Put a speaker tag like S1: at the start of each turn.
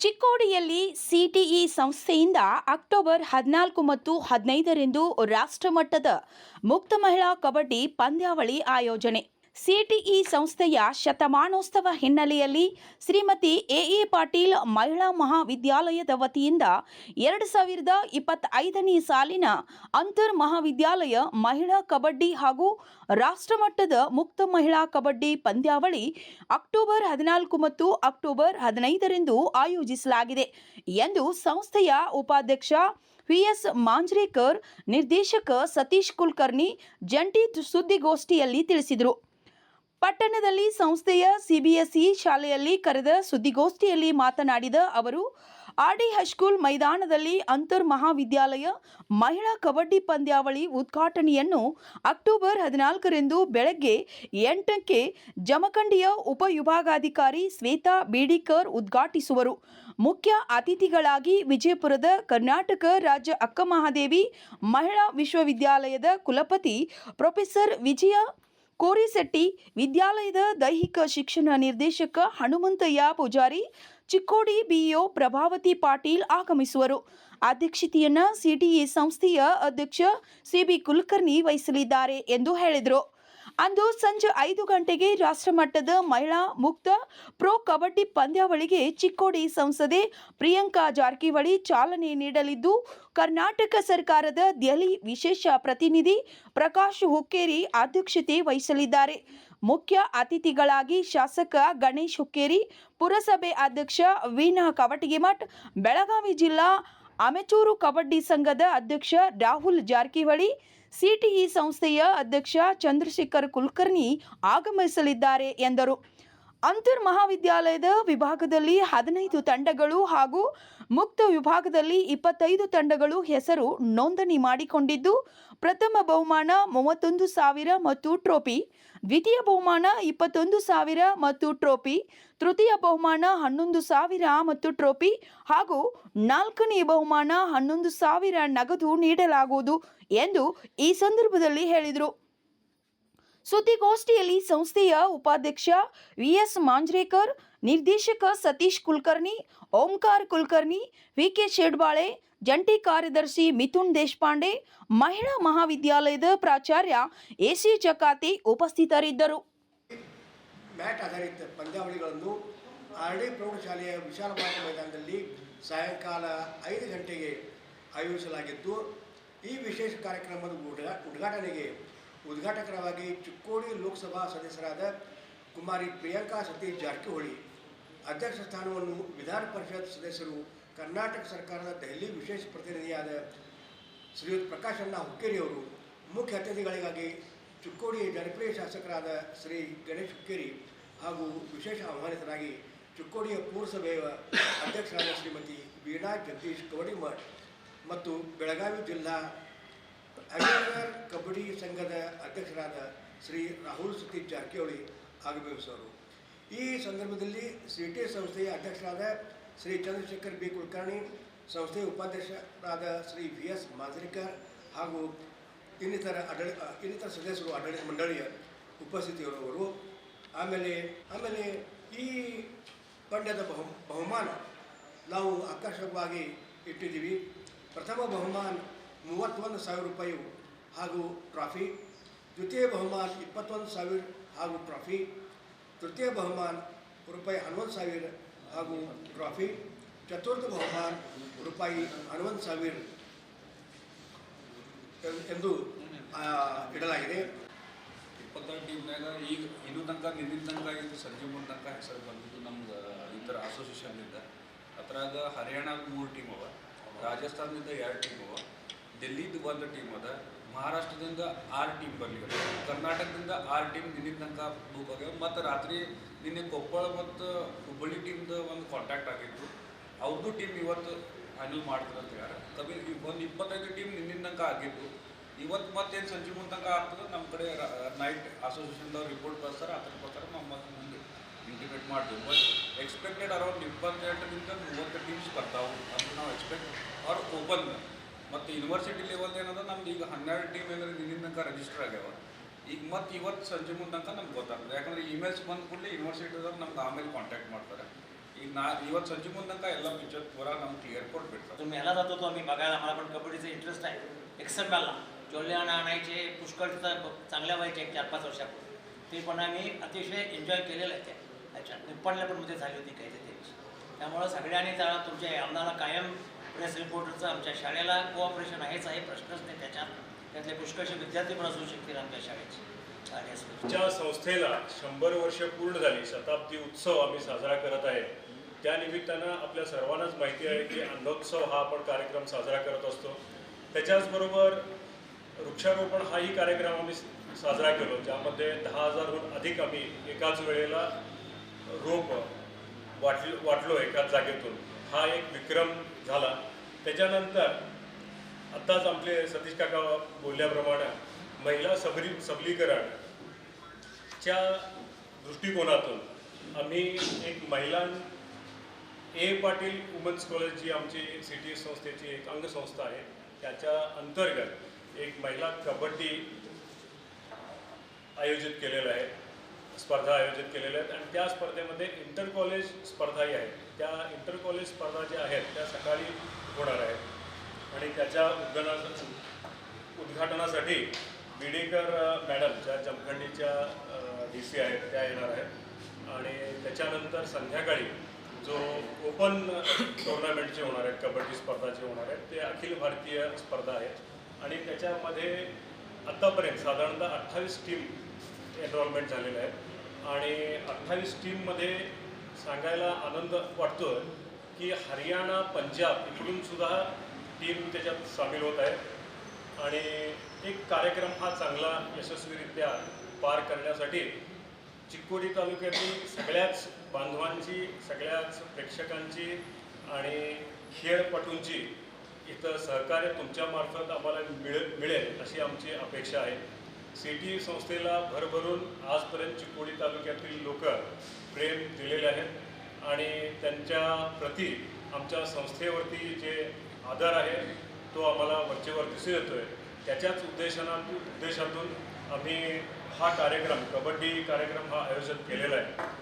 S1: ಚಿಕ್ಕೋಡಿಯಲ್ಲಿ CTE ಸಂಸ್ಥೆಯಿಂದ October ಹದಿನಾಲ್ಕು ಮತ್ತು ಹದಿನೈದರಂದು ರಾಷ್ಟ್ರಮಟ್ಟದ ಮುಕ್ತ ಮಹಿಳಾ ಕಬಡ್ಡಿ ಪಂದ್ಯಾವಳಿ ಆಯೋಜನೆ. ಸಿಟಿಇ ಸಂಸ್ಥೆಯ ಶತಮಾನೋತ್ಸವ ಹಿನ್ನೆಲೆಯಲ್ಲಿ ಶ್ರೀಮತಿ ಎಎ ಪಾಟೀಲ್ ಮಹಿಳಾ ಮಹಾವಿದ್ಯಾಲಯದ ವತಿಯಿಂದ ಎರಡು ಸಾವಿರದ ಇಪ್ಪತ್ತೈದನೇ ಸಾಲಿನ ಅಂತರ್ ಮಹಾವಿದ್ಯಾಲಯ ಮಹಿಳಾ ಕಬಡ್ಡಿ ಹಾಗೂ ರಾಷ್ಟ್ರಮಟ್ಟದ ಮುಕ್ತ ಮಹಿಳಾ ಕಬಡ್ಡಿ ಪಂದ್ಯಾವಳಿ ಅಕ್ಟೋಬರ್ ಹದಿನಾಲ್ಕು ಮತ್ತು ಅಕ್ಟೋಬರ್ ಹದಿನೈದರಂದು ಆಯೋಜಿಸಲಾಗಿದೆ ಎಂದು ಸಂಸ್ಥೆಯ ಉಪಾಧ್ಯಕ್ಷ ವಿಎಸ್ ಮಾಂಜ್ರೇಕರ್, ನಿರ್ದೇಶಕ ಸತೀಶ್ ಕುಲಕರ್ಣಿ, ಜಂಟಿ ಸುದ್ದಿಗೋಷ್ಠಿಯಲ್ಲಿ ತಿಳಿಸಿದರು. ಪಟ್ಟಣದಲ್ಲಿ ಸಂಸ್ಥೆಯ ಸಿಬಿಎಸ್ಇ ಶಾಲೆಯಲ್ಲಿ ಕರೆದ ಸುದ್ದಿಗೋಷ್ಠಿಯಲ್ಲಿ ಮಾತನಾಡಿದ ಅವರು, ಆರ್ಡಿ ಹೈಸ್ಕೂಲ್ ಮೈದಾನದಲ್ಲಿ ಅಂತರ್ ಮಹಾವಿದ್ಯಾಲಯ ಮಹಿಳಾ ಕಬಡ್ಡಿ ಪಂದ್ಯಾವಳಿ ಉದ್ಘಾಟನೆಯನ್ನು ಅಕ್ಟೋಬರ್ ಹದಿನಾಲ್ಕರಂದು ಬೆಳಗ್ಗೆ ಎಂಟಕ್ಕೆ ಜಮಖಂಡಿಯ ಉಪವಿಭಾಗಾಧಿಕಾರಿ ಶ್ವೇತಾ ಬೀಡಿಕರ್ ಉದ್ಘಾಟಿಸುವರು. ಮುಖ್ಯ ಅತಿಥಿಗಳಾಗಿ ವಿಜಯಪುರದ ಕರ್ನಾಟಕ ರಾಜ್ಯ ಅಕ್ಕಮಹಾದೇವಿ ಮಹಿಳಾ ವಿಶ್ವವಿದ್ಯಾಲಯದ ಕುಲಪತಿ ಪ್ರೊಫೆಸರ್ ವಿಜಯ ಕೋರಿಸೆಟ್ಟಿ ವಿದ್ಯಾಲಯದ ದೈಹಿಕ ಶಿಕ್ಷಣ ನಿರ್ದೇಶಕ ಹನುಮಂತಯ್ಯ ಪೂಜಾರಿ, ಚಿಕ್ಕೋಡಿ ಬಿಇಒ ಪ್ರಭಾವತಿ ಪಾಟೀಲ್ ಆಗಮಿಸುವರು. ಅಧ್ಯಕ್ಷತೆಯನ್ನು ಸಿಟಿಇ ಸಂಸ್ಥೆಯ ಅಧ್ಯಕ್ಷ ಸಿಬಿ ಕುಲಕರ್ಣಿ ವಹಿಸಲಿದ್ದಾರೆ ಎಂದು ಹೇಳಿದರು. ಅಂದು ಸಂಜೆ ಐದು ಗಂಟೆಗೆ ರಾಷ್ಟ್ರಮಟ್ಟದ ಮಹಿಳಾ ಮುಕ್ತ ಪ್ರೊ ಕಬಡ್ಡಿ ಪಂದ್ಯಾವಳಿಗೆ ಚಿಕ್ಕೋಡಿ ಸಂಸದೆ ಪ್ರಿಯಾಂಕಾ ಜಾರಕಿಹೊಳಿ ಚಾಲನೆ ನೀಡಲಿದ್ದು, ಕರ್ನಾಟಕ ಸರ್ಕಾರದ ದೆಹಲಿ ವಿಶೇಷ ಪ್ರತಿನಿಧಿ ಪ್ರಕಾಶ್ ಹುಕ್ಕೇರಿ ಅಧ್ಯಕ್ಷತೆ ವಹಿಸಲಿದ್ದಾರೆ. ಮುಖ್ಯ ಅತಿಥಿಗಳಾಗಿ ಶಾಸಕ ಗಣೇಶ್ ಹುಕ್ಕೇರಿ, ಪುರಸಭೆ ಅಧ್ಯಕ್ಷ ವೀಣಾ ಕವಟಗಿಮಠ್, ಬೆಳಗಾವಿ ಜಿಲ್ಲಾ ಅಮೆಚೂರು ಕಬಡ್ಡಿ ಸಂಘದ ಅಧ್ಯಕ್ಷ ರಾಹುಲ್ ಜಾರಕಿಹೊಳಿ ಸಿಟಿಇ ಸಂಸ್ಥೆಯ ಅಧ್ಯಕ್ಷ ಚಂದ್ರಶೇಖರ್ ಕುಲಕರ್ಣಿ ಆಗಮಿಸಲಿದ್ದಾರೆ ಎಂದರು. ಅಂತರ್ ಮಹಾವಿದ್ಯಾಲಯದ ವಿಭಾಗದಲ್ಲಿ ಹದಿನೈದು ತಂಡಗಳು ಹಾಗೂ ಮುಕ್ತ ವಿಭಾಗದಲ್ಲಿ ಇಪ್ಪತ್ತೈದು ತಂಡಗಳು ಹೆಸರು ನೋಂದಣಿ ಮಾಡಿಕೊಂಡಿದ್ದು, ಪ್ರಥಮ ಬಹುಮಾನ ಮೂವತ್ತೊಂದು ಸಾವಿರ ಮತ್ತು ಟ್ರೋಫಿ, ದ್ವಿತೀಯ ಬಹುಮಾನ ಇಪ್ಪತ್ತೊಂದು ಸಾವಿರ ಮತ್ತು ಟ್ರೋಫಿ, ತೃತೀಯ ಬಹುಮಾನ ಹನ್ನೊಂದು ಸಾವಿರ ಮತ್ತು ಟ್ರೋಫಿ ಹಾಗೂ ನಾಲ್ಕನೇ ಬಹುಮಾನ ಹನ್ನೊಂದು ಸಾವಿರ ನಗದು ನೀಡಲಾಗುವುದು ಎಂದು ಈ ಸಂದರ್ಭದಲ್ಲಿ ಹೇಳಿದರು. ಸುದ್ದಿಗೋಷ್ಠಿಯಲ್ಲಿ ಸಂಸ್ಥೆಯ ಉಪಾಧ್ಯಕ್ಷ ವಿಎಸ್ ಮಾಂಜ್ರೇಕರ್, ನಿರ್ದೇಶಕ ಸತೀಶ್ ಕುಲಕರ್ಣಿ, ಓಂಕಾರ್ ಕುಲಕರ್ಣಿ, ವಿಕೆ ಶೇಡ್ಬಾಳೆ, ಜಂಟಿ ಕಾರ್ಯದರ್ಶಿ ಮಿಥುನ್ ದೇಶಪಾಂಡೆ, ಮಹಿಳಾ ಮಹಾವಿದ್ಯಾಲಯದ ಪ್ರಾಚಾರ್ಯ ಎಸಿ ಚಕಾತಿ ಉಪಸ್ಥಿತರಿದ್ದರು.
S2: ಮ್ಯಾಟ್ ಆಧಾರಿತ ಪಂದ್ಯಾವಳಿಗಳನ್ನು ಆರ್ಡಿ ಪ್ರೌಢಶಾಲೆಯ ವಿಶಾಲವಾದ ಮೈದಾನದಲ್ಲಿ ಸಾಯಂಕಾಲ ಐದು ಗಂಟೆಗೆ ಆಯೋಜಿಸಲಾಗಿದ್ದು ಈ ವಿಶೇಷ ಕಾರ್ಯಕ್ರಮದ ಉದ್ಘಾಟನೆಗೆ ಉದ್ಘಾಟಕರಾಗಿ ಚಿಕ್ಕೋಡಿ ಲೋಕಸಭಾ ಸದಸ್ಯರಾದ ಕುಮಾರಿ ಪ್ರಿಯಾಂಕಾ ಸತೀಶ್ ಜಾರಕಿಹೊಳಿ, ಅಧ್ಯಕ್ಷ ಸ್ಥಾನವನ್ನು ವಿಧಾನ ಪರಿಷತ್ ಸದಸ್ಯರು, ಕರ್ನಾಟಕ ಸರ್ಕಾರದ ದೆಹಲಿ ವಿಶೇಷ ಪ್ರತಿನಿಧಿಯಾದ ಶ್ರೀಯುತ್ ಪ್ರಕಾಶ್ ಅಣ್ಣ ಹುಕ್ಕೇರಿಯವರು ಮುಖ್ಯ ಅತಿಥಿಗಳಿಗಾಗಿ ಚಿಕ್ಕೋಡಿ ಜನಪ್ರಿಯ ಶಾಸಕರಾದ ಶ್ರೀ ಗಣೇಶ್ ಹುಕ್ಕೇರಿ ಹಾಗೂ ವಿಶೇಷ ಆಹ್ವಾನಿತರಾಗಿ ಚಿಕ್ಕೋಡಿಯ ಪುರಸಭೆಯ ಅಧ್ಯಕ್ಷರಾದ ಶ್ರೀಮತಿ ವೀಣಾ ಜಗದೀಶ್ ಕವಡಿಮಠ್ ಮತ್ತು ಬೆಳಗಾವಿ ಜಿಲ್ಲಾ ಅಜೇಂದರ್ ಕಬಡ್ಡಿ ಸಂಘದ ಅಧ್ಯಕ್ಷರಾದ ಶ್ರೀ ರಾಹುಲ್ ಸತೀಶ್ ಜಾರಕಿಹೊಳಿ ಆಗಮಿಸುವರು. ಈ ಸಂದರ್ಭದಲ್ಲಿ ಸಿ ಟಿ ಸಂಸ್ಥೆಯ ಅಧ್ಯಕ್ಷರಾದ ಶ್ರೀ ಚಂದ್ರಶೇಖರ್ ಬಿ. ಕುಲಕರ್ಣಿ, ಸಂಸ್ಥೆಯ ಉಪಾಧ್ಯಕ್ಷರಾದ ಶ್ರೀ ವಿ ಎಸ್ ಮಾದರಿಕರ್ ಹಾಗೂ ಇನ್ನಿತರ ಆಡಳಿ ಇನ್ನಿತರ ಸದಸ್ಯರು ಆಡಳಿತ ಮಂಡಳಿಯ ಉಪಸ್ಥಿತಿಯವರು ಆಮೇಲೆ ಆಮೇಲೆ ಈ ಪಂಡ್ಯದ ಬಹು, ಬಹುಮಾನ ನಾವು ಆಕರ್ಷಕವಾಗಿ ಇಟ್ಟಿದ್ದೀವಿ. ಪ್ರಥಮ ಬಹುಮಾನ ಮೂವತ್ತೊಂದು ಸಾವಿರ ರೂಪಾಯಿ ಹಾಗೂ ಟ್ರಾಫಿ ದ್ವಿತೀಯ ಬಹುಮಾನ ಇಪ್ಪತ್ತೊಂದು ಸಾವಿರ ಹಾಗೂ ಟ್ರಾಫಿ ತೃತೀಯ ಬಹುಮಾನ ರೂಪಾಯಿ ಹನ್ನೊಂದು ಸಾವಿರ ಹಾಗೂ ಟ್ರಾಫಿ ಚತುರ್ಥ ಬಹುಮಾನ ರೂಪಾಯಿ ಹನ್ನೊಂದು ಸಾವಿರ ಎಂದು ಇಡಲಾಗಿದೆ.
S3: ಇಪ್ಪತ್ತೆರಡು ಟೀಮ್ನಾಗ ಈಗ ಇನ್ನೂ ತನಕ ನಿನ್ನಿನ ತನಕ ಇದು ಸಂಜೆ ಮೂರು ತನಕ ಹೆಸರು ಬಂದಿದ್ದು ನಮ್ದು ಈ ಥರ ಅಸೋಸಿಯೇಷನ್ನಿಂದ ಅದ್ರಾಗ ಹರಿಯಾಣದ ಮೂರು ಟೀಮ್ ಅವ, ರಾಜಸ್ಥಾನದಿಂದ ಎರಡು ಟೀಮ್ ಅವ. ಡೆಲ್ಲಿದು ಒಂದು ಟೀಮ್ ಅದ, ಮಹಾರಾಷ್ಟ್ರದಿಂದ ಆರು ಟೀಮ್ ಬರ್ಲಿಕ್ಕೆ ಕರ್ನಾಟಕದಿಂದ ಆರು ಟೀಮ್ ನಿನ್ನೆ ತನಕ ಬುಕ್ ಮತ್ತು ರಾತ್ರಿ ನಿನ್ನೆ ಕೊಪ್ಪಳ ಮತ್ತು ಹುಬ್ಬಳ್ಳಿ ಟೀಮ್ದು ಒಂದು ಕಾಂಟ್ಯಾಕ್ಟ್ ಆಗಿತ್ತು. ಅವ್ರದ್ದು ಟೀಮ್ ಇವತ್ತು ಫೈನಲ್ ಮಾಡ್ತಾರೆ ಅಂತ ಹೇಳ ಕಬಿ ಒಂದು ಇಪ್ಪತ್ತೈದು ಟೀಮ್ ನಿನ್ನೆ ತನಕ ಆಗಿತ್ತು. ಇವತ್ತು ಮತ್ತೇನು ಸಂಜೆ ಮುಂದೆ ತನಕ ಆಗ್ತದೆ ನಮ್ಮ ಕಡೆ ನೈಟ್ ಅಸೋಸಿಯೇಷನ್ದವ್ರು ರಿಪೋರ್ಟ್ ಕಳಿಸ್ತಾರೆ, ಅದ್ರ ಪ್ರಕಾರ ನಾವು ಮತ್ತೆ ಮುಂದೆ ಇಂಟಿಮೇಟ್ ಮಾಡ್ತೀವಿ. ಬಟ್ ಎಕ್ಸ್ಪೆಕ್ಟೆಡ್ ಅರೌಂಡ್ ಇಪ್ಪತ್ತೆಂಟರಿಂದ ಮೂವತ್ತು ಟೀಮ್ಸ್ ಬರ್ತಾವೆ ಅಂತ ನಾವು ಎಕ್ಸ್ಪೆಕ್ಟ್ ಅವ್ರು ಓಪನ್ ಮತ್ತು ಯೂನಿವರ್ಸಿಟಿ ಲೆವೆಲ್ ಏನದ ನಮ್ದು ಈಗ ಹನ್ನೆರಡು ಟೀಮ್ ಏನಾದ್ರೆ ನಿನ್ನಿನ ತನಕ ರಿಜಿಸ್ಟರ್ ಆಗ್ಯಾವ ಈಗ ಮತ್ತೆ ಇವತ್ತು ಸಂಜೆ ಮುಂದೆ ತನಕ ನಮ್ಗೆ ಗೊತ್ತಾಗ್ತದೆ ಯಾಕಂದ್ರೆ ಇಮೇಲ್ಸ್ ಬಂದ ಕೂಡಲೇ ಯೂನಿವರ್ಸಿಟಿದವ್ರು ನಮ್ಗೆ ಆಮೇಲೆ ಕಾಂಟ್ಯಾಕ್ಟ್ ಮಾಡ್ತಾರೆ ಈಗ ನಾ ಇವತ್ತು ಸಂಜೆ ಮುಂದಂಕ ಎಲ್ಲ ಪಿಕ್ಚರ್ ಪೂರಾ ನಮ್ಗೆ ಏರ್ಪೋರ್ಟ್ ಬಿಡ್ತಾರೆ
S4: तुम्ही ह्याला जात होतो आम्ही बघायला मला पण कबड्डीचा इंटरेस्ट आहे एक्सएमएलला जोल्ल्याना आणायचे पुष्कळ तिथं ब- चांगल्या व्हायचे एक चार पाच वर्षापूर्वी ते पण आम्ही अतिशय एन्जॉय केलेलं आहे ते त्याच्यात निप्पाणला पण मध्ये झाली होती काही ते त्यांची त्यामुळं सगळ्यांनी जरा तुमच्या आम्हाला कायम प्रेस रिपोर्टरचं आमच्या शाळेला कोऑपरेशन आहेच आहे प्रश्नच नाही त्याच्यात. त्यातले पुष्कळचे विद्यार्थी पण असू शकतील आमच्या शाळेचे आणि
S5: आमच्या संस्थेला शंभर वर्ष पूर्ण झाली शताब्दी उत्सव आम्ही साजरा करत आहे. त्या निमित्तानं आपल्या सर्वांनाच माहिती आहे की अंधोत्सव हा आपण कार्यक्रम साजरा करत असतो. त्याच्याचबरोबर वृक्षारोपण हाही कार्यक्रम आम्ही साजरा केलो ज्यामध्ये दहा हजारहून अधिक आम्ही एकाच वेळेला रोप वाटल वाटलो एकाच जागेतून. हा एक विक्रम झाला. त्याच्यानंतर आत्ताच आपले सतीश काका बोलल्याप्रमाणे महिला सबली सबलीकरणच्या दृष्टिकोनातून आम्ही एक महिला ए पाटील वुमन्स कॉलेज जी आमची सिटी संस्थेची एक अंगसंस्था आहे. त्याच्या अंतर्गत एक महिला कबड्डी आयोजित केलेलं आहे स्पर्धा आयोजित केलेल्या आहेत आणि त्या स्पर्धेमध्ये इंटर कॉलेज स्पर्धाही आहेत. त्या इंटर कॉलेज स्पर्धा ज्या आहेत त्या सकाळी आणि त्याच्या उद्घाटना उद्घाटनासाठी बिडेकर मॅडम ज्या जमखंडीच्या डी सी आहेत त्या येणार आहेत. आणि त्याच्यानंतर संध्याकाळी जो ओपन टुर्नामेंटचे होणार आहेत कबड्डी स्पर्धाचे होणार आहेत ते अखिल भारतीय स्पर्धा आहेत. आणि त्याच्यामध्ये आत्तापर्यंत साधारणतः अठ्ठावीस टीम एनरोलमेंट झालेल्या आहेत. आणि अठ्ठावीस टीममध्ये सांगायला आनंद वाटतो की हरियाणा पंजाब इकडूनसुद्धा टीम त्याच्यात सामील होत आहे. आणि एक कार्यक्रम हा चांगला यशस्वीरित्या पार करण्यासाठी चिक्कोडी तालुक्यातील सगळ्याच बांधवांची सगळ्याच प्रेक्षकांची आणि खेळपटूंची इथं सहकार्य तुमच्यामार्फत आम्हाला मिळ मिळेल अशी आमची अपेक्षा आहे. सिटी संस्थेला भरभरून आजपर्यंत चिकोडी तालुक्यातील लोक प्रेम दिलेले आहेत. आणि त्यांच्या प्रती आमच्या संस्थेवरती जे आदर आहे तो आम्हाला वरचेवर दिसून येतो आहे त्याच्याच उद्देशनातून उद्देशातून आम्ही हा कार्यक्रम कबड्डी कार्यक्रम हा आयोजित केलेला आहे.